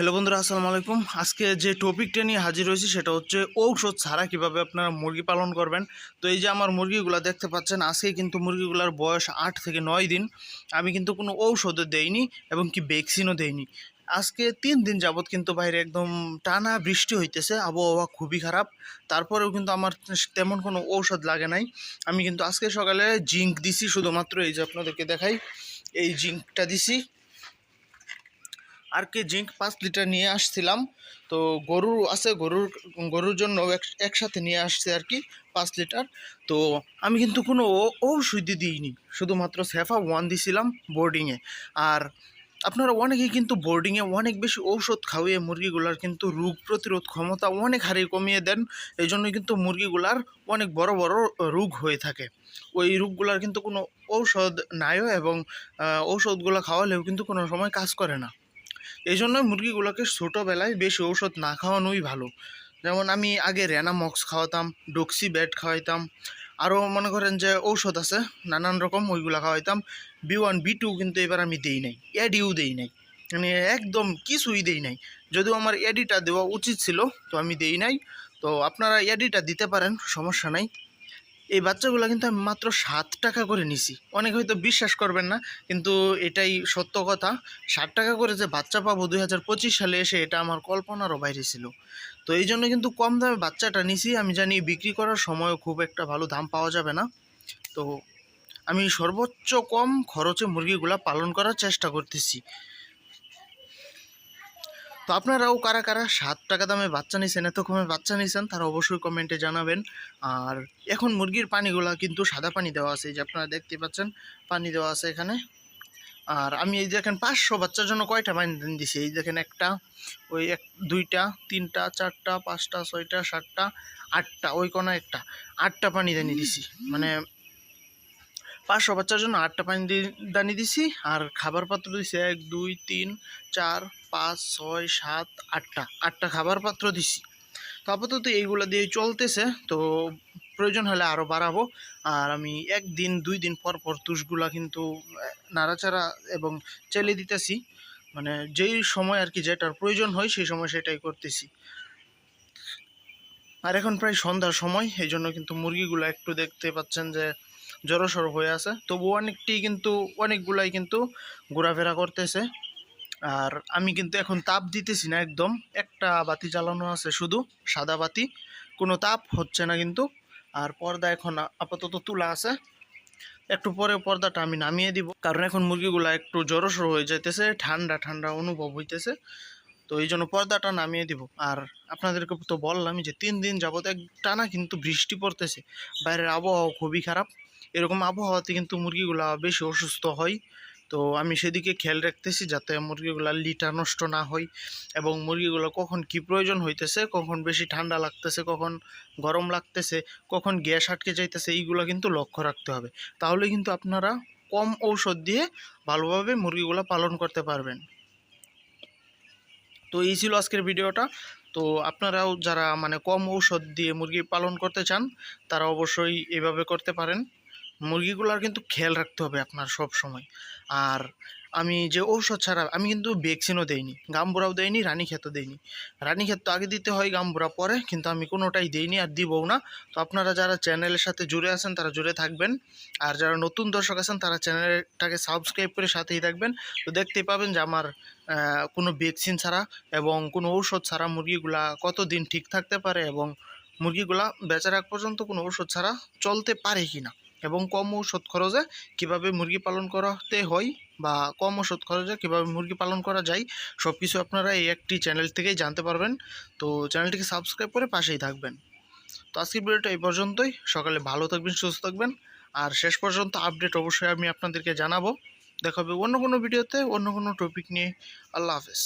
Hello বন্ধুরা, আসসালামু আলাইকুম। আজকে যে টপিকটা নিয়ে হাজির হয়েছি সেটা হচ্ছে ঔষধ ছাড়া কীভাবে আপনারা মুরগি পালন করবেন। তো এই যে আমার মুরগিগুলো দেখতে পাচ্ছেন আজকে কিন্তু মুরগিগুলোর বয়স আট থেকে নয় দিন। আমি কিন্তু কোনো ঔষধও দেইনি এবং কি ভ্যাকসিনও দেইনি। আজকে তিন দিন যাবৎ কিন্তু বাইরে একদম টানা বৃষ্টি হইতেছে, আবহাওয়া খুবই খারাপ। তারপরেও কিন্তু আমার তেমন কোনো ঔষধ লাগে নাই। আমি কিন্তু আজকে সকালে জিঙ্ক দিছি, শুধুমাত্র এই যে আপনাদেরকে দেখাই, এই জিঙ্কটা দিছি। আর কি জিঙ্ক পাঁচ লিটার নিয়ে আসছিলাম। তো গরু আছে, গরুর গরুর জন্য এক- একসাথে নিয়ে আসছে আর কি পাঁচ লিটার। তো আমি কিন্তু কোনো ঔষধই দিইনি, শুধুমাত্র সেফা ওয়ান দিছিলাম বোর্ডিংয়ে। আর আপনারা অনেকেই কিন্তু বোর্ডিংয়ে অনেক বেশি ঔষধ খাওয়িয়ে, মুরগিগুলার কিন্তু রোগ প্রতিরোধ ক্ষমতা অনেক হারে কমিয়ে দেন। এই জন্য কিন্তু মুরগিগুলার অনেক বড় বড় রোগ হয়ে থাকে। ওই রোগগুলার কিন্তু কোনো ঔষধ নাইও এবং ঔষধগুলো খাওয়ালেও কিন্তু কোনো সময় কাজ করে না। এই জন্য মুরগিগুলোকে ছোটোবেলায় বেশি ঔষধ না খাওয়ানোই ভালো। যেমন আমি আগে র্যানামক্স খাওয়াতাম, ডক্সি ব্যাট খাওয়াইতাম, আরও মনে করেন যে ঔষধ আছে, নানান রকম ওইগুলো খাওয়াইতাম। বি ওয়ান, বি টু কিন্তু এবার আমি দেই নাই, এডিও দেই নাই মানে একদম কিছুই দেই নাই। যদিও আমার এডিটা দেওয়া উচিত ছিল, তো আমি দেই নাই। তো আপনারা এডিটা দিতে পারেন, সমস্যা নাই। এই বাচ্চাগুলো কিন্তু আমি মাত্র সাত টাকা করে নিছি। অনেকে হয়তো বিশ্বাস করবেন না, কিন্তু এটাই সত্য কথা। ষাট টাকা করে যে বাচ্চা পাবো দুই হাজার পঁচিশ সালে এসে এটা আমার কল্পনারও বাইরে ছিল। তো এই জন্য কিন্তু কম দামে বাচ্চাটা নিছি। আমি জানি বিক্রি করার সময়ও খুব একটা ভালো দাম পাওয়া যাবে না। তো আমি সর্বোচ্চ কম খরচে মুরগিগুলা পালন করার চেষ্টা করতেছি। তো আপনারাও কারা কারা সাত টাকা দামে বাচ্চা নিছেন, এত কমে বাচ্চা নিছেন, তারা অবশ্যই কমেন্টে জানাবেন। আর এখন মুরগির পানিগুলা কিন্তু সাদা পানি দেওয়া আছে যে আপনারা দেখতে পাচ্ছেন, পানি দেওয়া আছে এখানে। আর আমি এই দেখেন পাঁচশো বাচ্চার জন্য কয়টা পানি দিছি? এই দেখেন একটা, ওই এক, দুইটা, তিনটা, চারটা, পাঁচটা, ছয়টা, সাতটা, আটটা, ওই কোনা একটা, আটটা পানি দানি দিছি। মানে পাঁচশো বাচ্চার জন্য আটটা পানি দানি দিছি, আর খাবার পাত্র দিছি এক, দুই, তিন, চার, পাঁচ, ছয়, সাত, আটটা। আটটা খাবার পাত্র দিছি। তো আপাতত এইগুলো দিয়ে চলতেছে, তো প্রয়োজন হলে আরও বাড়াবো। আর আমি একদিন, দুই দিন পর পর তুষগুলা কিন্তু নাড়াচাড়া এবং চেলে দিতেছি। মানে যেই সময় আর কি যেটার প্রয়োজন হয়, সেই সময় সেটাই করতেছি। আর এখন প্রায় সন্ধ্যার সময়, এই জন্য কিন্তু মুরগিগুলো একটু দেখতে পাচ্ছেন যে জড়সড় হয়ে আছে। তবু অনেকটি কিন্তু, অনেকগুলাই কিন্তু ঘোরাফেরা করতেছে। আর আমি কিন্তু এখন তাপ দিতেছি না একদম। একটা বাতি জ্বালানো আছে শুধু, সাদা বাতি। কোনো তাপ হচ্ছে না কিন্তু। আর পর্দা এখন আপাতত তোলা আছে। একটু পরে পর্দাটা আমি নামিয়ে দিব। কারণ এখন মুরগিগুলো একটু জড়সড় হয়ে যাইতেছে ঠান্ডা ঠান্ডা অনুভব হইতেছে। তো এই জন্য পর্দাটা নামিয়ে দিব। আর আপনাদেরকে তো বললাম যে তিন দিন যাবত এক টানা কিন্তু বৃষ্টি পড়তেছে। বাইরের আবহাওয়া খুবই খারাপ। এরকম আবহাওয়াতে কিন্তু মুরগিগুলা বেশি অসুস্থ হয়। তো আমি সেদিকে খেয়াল রাখতেছি যাতে মুরগিগুলার লিটা নষ্ট না হয় এবং মুরগিগুলো কখন কি প্রয়োজন হইতেছে, কখন বেশি ঠান্ডা লাগতেছে, কখন গরম লাগতেছে, কখন গ্যাস আটকে যাইতেছে, এইগুলো কিন্তু লক্ষ্য রাখতে হবে। তাহলে কিন্তু আপনারা কম ঔষধ দিয়ে ভালোভাবে মুরগিগুলো পালন করতে পারবেন। তো এই ছিল আজকের ভিডিওটা। তো আপনারাও যারা মানে কম ঔষধ দিয়ে মুরগি পালন করতে চান, তারা অবশ্যই এভাবে করতে পারেন। মুরগিগুলার কিন্তু খেয়াল রাখতে হবে আপনার সব সময় আর আমি যে ঔষধ ছাড়া আমি কিন্তু ভ্যাকসিনও দেইনি গাম্বুরাও দেইনি, রানীক্ষেতও দেইনি। রানীক্ষেত তো আগে দিতে হয় গাম্বুরা পরে, কিন্তু আমি কোনোটাই দেইনি আর দিবও না। তো আপনারা যারা চ্যানেলের সাথে জুড়ে আছেন, তারা জুড়ে থাকবেন। আর যারা নতুন দর্শক আছেন, তারা চ্যানেলটাকে সাবস্ক্রাইব করে সাথেই থাকবেন। তো দেখতেই পাবেন যে আমার কোনো ভ্যাকসিন ছাড়া এবং কোনো ঔষধ ছাড়া মুরগিগুলা কতদিন ঠিক থাকতে পারে এবং মুরগিগুলা বেচার আগ পর্যন্ত কোনো ঔষধ ছাড়া চলতে পারে কি না এবং কম ঔষধ খরচে কীভাবে মুরগি পালন করাতে হয় বা কম ওষুধ খরচে কীভাবে মুরগি পালন করা যায় সব কিছু আপনারা এই একটি চ্যানেল থেকেই জানতে পারবেন। তো চ্যানেলটিকে সাবস্ক্রাইব করে পাশেই থাকবেন। তো আজকের ভিডিওটা এই পর্যন্তই। সকালে ভালো থাকবেন, সুস্থ থাকবেন। আর শেষ পর্যন্ত আপডেট অবশ্যই আমি আপনাদেরকে জানাব। দেখা হবে অন্য কোনো ভিডিওতে অন্য কোনো টপিক নিয়ে। আল্লাহ হাফেজ।